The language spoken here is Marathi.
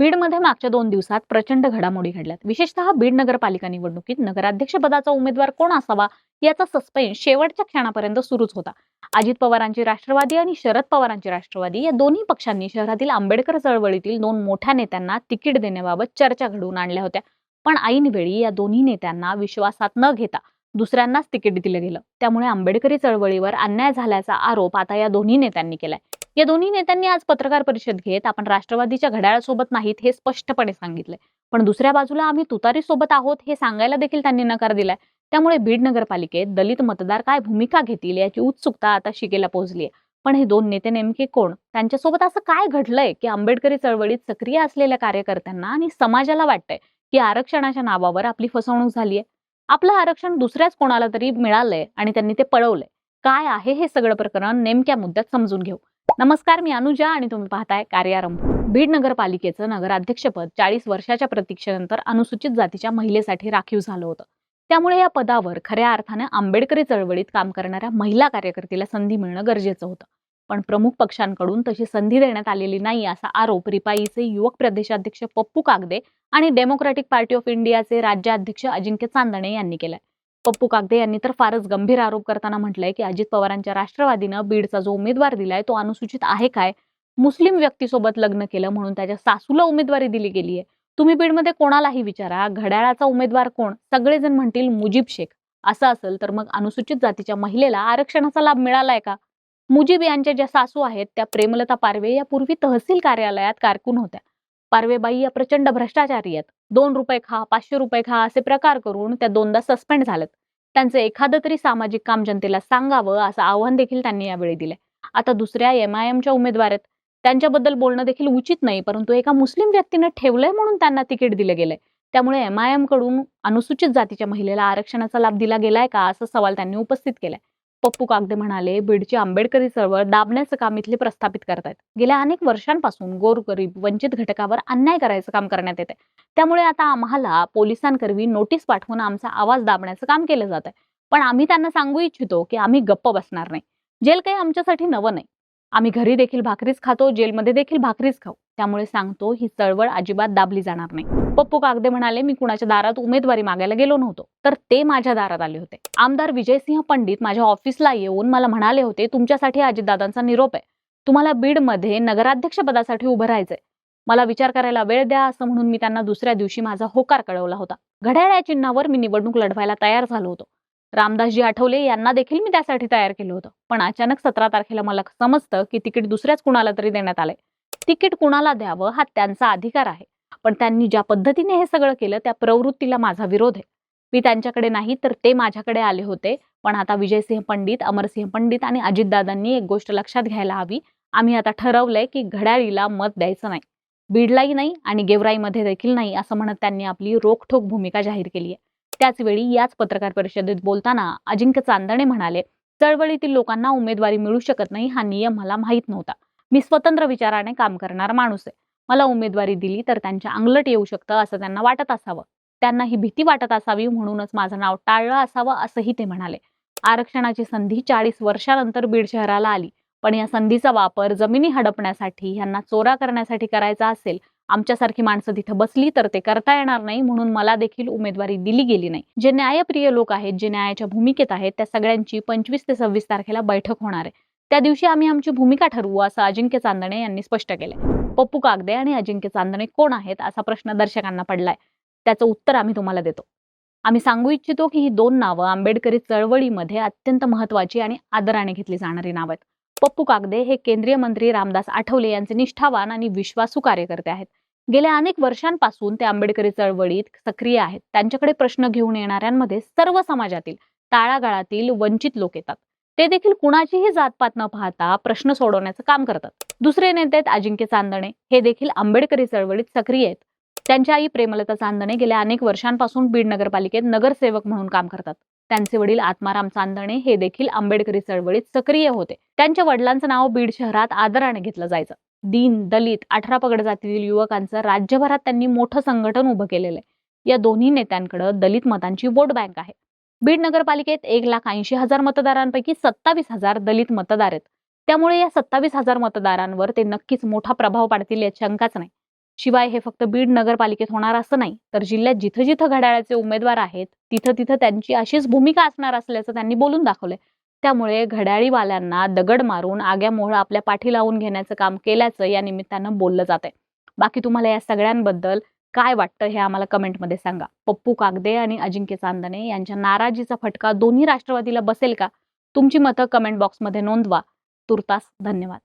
बीडमध्ये मागच्या दोन दिवसात प्रचंड घडामोडी घडल्यात. विशेषतः बीड नगरपालिका निवडणुकीत नगराध्यक्ष पदाचा उमेदवार कोण असावा याचा सस्पेन्स शेवटच्या क्षणापर्यंत सुरूच होता. अजित पवारांची राष्ट्रवादी आणि शरद पवारांची राष्ट्रवादी या दोन्ही पक्षांनी शहरातील आंबेडकर चळवळीतील दोन मोठ्या नेत्यांना तिकीट देण्याबाबत चर्चा घडवून आणल्या होत्या. पण ऐनवेळी या दोन्ही नेत्यांना विश्वासात न घेता दुसऱ्यांनाच तिकीट दिलं गेलं. त्यामुळे आंबेडकरी चळवळीवर अन्याय झाल्याचा आरोप आता या दोन्ही नेत्यांनी केलाय. या दोन्ही नेत्यांनी आज पत्रकार परिषद घेत आपण राष्ट्रवादीच्या घड्याळासोबत नाहीत हे स्पष्टपणे सांगितलंय. पण दुसऱ्या बाजूला आम्ही तुतारी सोबत आहोत हे सांगायला देखील त्यांनी नकार दिलाय. त्यामुळे बीड नगरपालिकेत दलित मतदार काय भूमिका घेतील याची उत्सुकता आता शिकेला पोहोचली आहे पण हे दोन नेते नेमके कोण? त्यांच्यासोबत असं काय घडलंय की आंबेडकरी चळवळीत सक्रिय असलेल्या कार्यकर्त्यांना आणि समाजाला वाटतंय की आरक्षणाच्या नावावर आपली फसवणूक झालीय? आपलं आरक्षण दुसऱ्याच कोणाला तरी मिळालंय आणि त्यांनी ते पळवलंय. काय आहे हे सगळं प्रकरण नेमक्या मुद्द्यात समजून घेऊ. नमस्कार मी अनुजा आणि तुम्ही पाहताय कार्यारंभ. बीड नगरपालिकेचं नगराध्यक्षपद चाळीस वर्षाच्या प्रतीक्षेनंतर अनुसूचित जातीच्या महिलेसाठी राखीव झालं होतं. त्यामुळे या पदावर खऱ्या अर्थाने आंबेडकरी चळवळीत काम करणाऱ्या महिला कार्यकर्तीला संधी मिळणं गरजेचं होतं. पण प्रमुख पक्षांकडून तशी संधी देण्यात आलेली नाही असा आरोप रिपाईचे युवक प्रदेशाध्यक्ष पप्पू कागदे आणि डेमोक्रॅटिक पार्टी ऑफ इंडियाचे राज्याध्यक्ष अजिंक्य चांदणे यांनी केलाय. पप्पू कागदे यांनी तर फारच गंभीर आरोप करताना म्हटलंय की अजित पवारांच्या राष्ट्रवादीनं बीडचा जो उमेदवार दिलाय तो अनुसूचित आहे काय? मुस्लिम व्यक्तीसोबत लग्न केलं म्हणून त्याच्या सासूला उमेदवारी दिली गेली आहे. तुम्ही बीडमध्ये कोणालाही विचारा घड्याळाचा उमेदवार कोण? सगळेजण म्हणतील मुजीब शेख. असं असेल तर मग अनुसूचित जातीच्या महिलेला आरक्षणाचा लाभ मिळालाय का? मुजीब यांच्या ज्या सासू आहेत त्या प्रेमलता पारवे या पूर्वी तहसील कार्यालयात कारकून होत्या. पारवेबाई या प्रचंड भ्रष्टाचारी आहेत. दोन रुपये खा पाचशे रुपये खा असे प्रकार करून त्या दोनदा सस्पेंड झाल्यात त्यांचं एखादं तरी सामाजिक काम जनतेला सांगावं असं आव्हान देखील त्यांनी यावेळी दिलंय. आता दुसऱ्या एम आय एमच्या उमेदवार आहेत. त्यांच्याबद्दल बोलणं देखील उचित नाही परंतु एका मुस्लिम व्यक्तीनं ठेवलंय म्हणून त्यांना तिकीट दिलं गेलंय. त्यामुळे एम आय एमकडून अनुसूचित जातीच्या महिलेला आरक्षणाचा लाभ दिला गेलाय का? असा सवाल त्यांनी उपस्थित केलाय. पप्पू कागदे म्हणाले बीडची आंबेडकरी चळवळ दाबण्याचं काम इथले प्रस्थापित करतायत. गेल्या अनेक वर्षांपासून गोरगरीब वंचित घटकावर अन्याय करायचं काम करण्यात येते त्यामुळे आता आम्हाला पोलिसांकरवी नोटीस पाठवून आमचा आवाज दाबण्याचं काम केलं जात आहे पण आम्ही त्यांना सांगू इच्छितो की आम्ही गप्प बसणार नाही. जेल काही आमच्यासाठी नवं नाही. आम्ही घरी देखील भाकरीच खातो जेलमध्ये देखील भाकरीच खाऊ. त्यामुळे सांगतो ही चळवळ अजिबात दाबली जाणार नाही. पप्पू कागदे म्हणाले मी कुणाच्या दारात उमेदवारी मागायला गेलो नव्हतो तर ते माझ्या दारात आले होते. आमदार विजयसिंह पंडित माझ्या ऑफिसला येऊन मला म्हणाले होते तुमच्यासाठी अजितदादांचा निरोप आहे. तुम्हाला बीडमध्ये नगराध्यक्ष पदासाठी उभं राहायचंय. मला विचार करायला वेळ द्या असं म्हणून मी त्यांना दुसऱ्या दिवशी माझा होकार कळवला होता. घड्याळ या चिन्हावर मी निवडणूक लढवायला तयार झालो होतो. रामदासजी आठवले यांना देखील मी त्यासाठी तयार केलं होतं. पण अचानक सतरा तारखेला मला समजतं की तिकीट दुसऱ्याच कुणाला तरी देण्यात आलंय. तिकीट कुणाला द्यावं हा त्यांचा अधिकार आहे. पण त्यांनी ज्या पद्धतीने हे सगळं केलं त्या प्रवृत्तीला माझा विरोध आहे. मी त्यांच्याकडे नाही तर ते माझ्याकडे आले होते. पण आता विजयसिंह पंडित अमरसिंह पंडित आणि अजितदादांनी एक गोष्ट लक्षात घ्यायला हवी. आम्ही आता ठरवलंय की घड्याळीला मत द्यायचं नाही. बीडलाही नाही आणि गेवराईमध्ये देखील नाही असं म्हणत त्यांनी आपली रोखठोक भूमिका जाहीर केली आहे. त्याच वेळी याच पत्रकार परिषदेत बोलताना अजिंक्य चांदणे म्हणाले चळवळीतील लोकांना उमेदवारी मिळू शकत नाही हा नियम मला माहीत नव्हता. मी स्वतंत्र विचाराने काम करणारा माणूस आहे. मला उमेदवारी दिली तर त्यांच्या अंगलट येऊ शकतं असं त्यांना वाटत असावं. त्यांना ही भीती वाटत असावी म्हणूनच माझं नाव टाळलं असावं असंही ते म्हणाले. आरक्षणाची संधी चाळीस वर्षानंतर बीड शहराला आली. पण या संधीचा वापर जमिनी हडपण्यासाठी यांना चोरा करण्यासाठी करायचा असेल आमच्यासारखी माणसं तिथं बसली तर ते करता येणार नाही म्हणून मला देखील उमेदवारी दिली गेली नाही. जे न्यायप्रिय लोक आहेत जे न्यायाच्या भूमिकेत आहेत त्या सगळ्यांची पंचवीस ते सव्वीस तारखेला बैठक होणार आहे. त्या दिवशी आम्ही आमची भूमिका ठरवू असं अजिंक्य चांदणे यांनी स्पष्ट केले. पप्पू कागदे आणि अजिंक्य चांदणे कोण आहेत असा प्रश्न दर्शकांना पडलाय. त्याचं उत्तर आम्ही तुम्हाला देतो. आम्ही सांगू इच्छितो की ही दोन नावं आंबेडकरी चळवळीमध्ये अत्यंत महत्वाची आणि आदराने घेतली जाणारी नावं आहेत. पप्पू कागदे हे केंद्रीय मंत्री रामदास आठवले यांचे निष्ठावान आणि विश्वासू कार्यकर्ते आहेत. गेल्या अनेक वर्षांपासून ते आंबेडकरी चळवळीत सक्रिय आहेत. त्यांच्याकडे प्रश्न घेऊन येणाऱ्यांमध्ये सर्व समाजातील तळागाळातील वंचित लोक येतात. ते देखील कुणाचीही जातपात न पाहता प्रश्न सोडवण्याचं काम करतात. दुसरे नेते आहेत अजिंक्य चांदणे. हे देखील आंबेडकरी चळवळीत सक्रिय आहेत. त्यांच्या आई प्रेमलता चांदणे गेल्या अनेक वर्षांपासून बीड नगरपालिकेत नगरसेवक म्हणून काम करतात. त्यांचे वडील आत्माराम चांदणे हे देखील आंबेडकरी चळवळीत सक्रिय होते. त्यांच्या वडिलांचं नाव बीड शहरात आदराने घेतलं जायचं. दीन दलित अठरा पगड जातीतील युवकांचं राज्यभरात त्यांनी मोठं संघटन उभं केलेलं आहे. या दोन्ही नेत्यांकडे दलित मतांची वोट बँक आहे. बीड नगरपालिकेत एक लाख ऐंशी हजार मतदारांपैकी सत्तावीस हजार दलित मतदार आहेत. त्यामुळे या सत्तावीस हजार मतदारांवर ते नक्कीच मोठा प्रभाव पाडतील याची शंकाच नाही. शिवाय हे फक्त बीड नगरपालिकेत होणार असं नाही तर जिल्ह्यात जिथं जिथं घड्याळाचे उमेदवार आहेत तिथं तिथं त्यांची अशीच भूमिका असणार असल्याचं त्यांनी बोलून दाखवलंय. त्यामुळे घड्याळीवाल्यांना दगड मारून आग्या मोहळा आपल्या पाठी लावून घेण्याचं काम केल्याचं या निमित्तानं बोललं जात आहे बाकी तुम्हाला या सगळ्यांबद्दल काय वाटतं हे आम्हाला कमेंटमध्ये सांगा. पप्पू कागदे आणि अजिंक्य चांदणे यांच्या नाराजीचा फटका दोन्ही राष्ट्रवादीला बसेल का? तुमची मतं कमेंट बॉक्समध्ये नोंदवा. तुर्तास धन्यवाद.